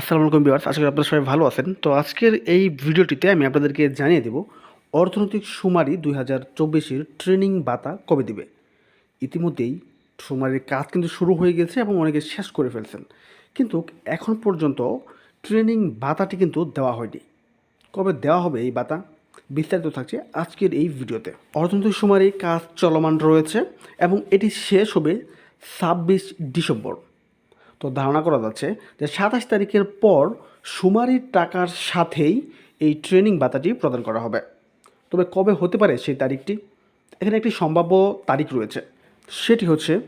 আসসালামু আলাইকুম বিয়ার্স আশা করি আপনারা সবাই ভালো আছেন। তো আজকের এই ভিডিওটিতে আমি আপনাদেরকে জানিয়ে দেব, অর্থনৈতিক সুমারি দুই হাজার চব্বিশের ট্রেনিং বাতা কবে দিবে? ইতিমধ্যেই সুমারির কাজ কিন্তু শুরু হয়ে গেছে এবং অনেকে শেষ করে ফেলছেন। কিন্তু এখন পর্যন্ত ট্রেনিং বাতাটি কিন্তু দেওয়া হয়নি। কবে দেওয়া হবে এই বাতা বিস্তারিত থাকছে আজকের এই ভিডিওতে। অর্থনৈতিক সুমারি কাজ চলমান রয়েছে এবং এটি শেষ হবে ছাব্বিশ ডিসেম্বর। তো ধারণা করা যাচ্ছে যে সাতাশ তারিখের পর সুমারির টাকার সাথেই এই ট্রেনিং ভাতাটি প্রদান করা হবে। তবে কবে হতে পারে সেই তারিখটি? এখানে একটি সম্ভাব্য তারিখ রয়েছে। সেটি হচ্ছে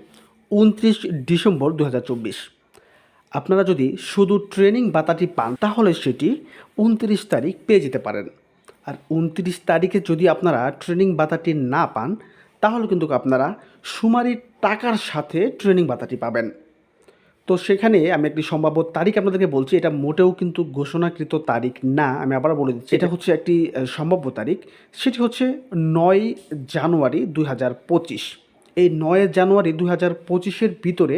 উনত্রিশ ডিসেম্বর দু হাজার চব্বিশ। আপনারা যদি শুধু ট্রেনিং ভাতাটি পান, তাহলে সেটি উনত্রিশ তারিখ পেয়ে যেতে পারেন। আর উনত্রিশ তারিখে যদি আপনারা ট্রেনিং ভাতাটি না পান, তাহলে কিন্তু আপনারা সুমারির টাকার সাথে ট্রেনিং ভাতাটি পাবেন। তো সেখানে আমি একটি সম্ভাব্য তারিখ আপনাদেরকে বলছি, এটা মোটেও কিন্তু ঘোষণাকৃত তারিখ না, আমি আবার বলে দিচ্ছি। এটা হচ্ছে একটি সম্ভাব্য তারিখ, সেটি হচ্ছে নয় জানুয়ারি দুই হাজার পঁচিশ। এই নয় জানুয়ারি দুই হাজার পঁচিশের ভিতরে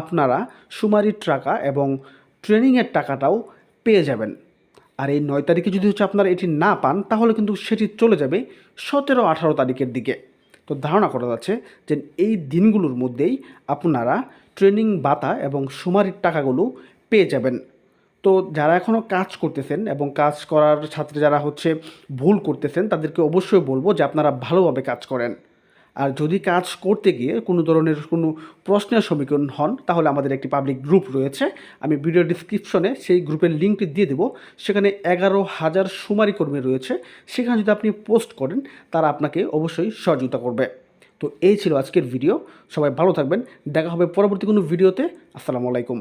আপনারা সুমারির টাকা এবং ট্রেনিংয়ের টাকাটাও পেয়ে যাবেন। আর এই নয় তারিখে যদি হচ্ছে আপনারা এটি না পান, তাহলে কিন্তু সেটি চলে যাবে সতেরো আঠারো তারিখের দিকে। তো ধারণা করা যাচ্ছে যে এই দিনগুলোর মধ্যেই আপনারা ট্রেনিং বাতা এবং সুমারির টাকাগুলো পেয়ে যাবেন। তো যারা এখনও কাজ করতেছেন এবং কাজ করার ছাত্রে যারা হচ্ছে ভুল করতেছেন, তাদেরকে অবশ্যই বলব যে আপনারা ভালোভাবে কাজ করেন। আর যদি কাজ করতে গিয়ে কোনো ধরনের কোনো প্রশ্নের সম্মুখীন হন, তাহলে আমাদের একটি পাবলিক গ্রুপ রয়েছে। আমি ভিডিও ডিসক্রিপশনে সেই গ্রুপের লিঙ্কটি দিয়ে দেবো। সেখানে এগারো হাজার সুমারি কর্মী রয়েছে। সেখানে যদি আপনি পোস্ট করেন, তারা আপনাকে অবশ্যই সহযোগিতা করবে। তো এই ছিল আজকের ভিডিও সবাই ভালো থাকবেন। দেখা হবে পরবর্তী কোনো ভিডিওতে আসসালামু আলাইকুম।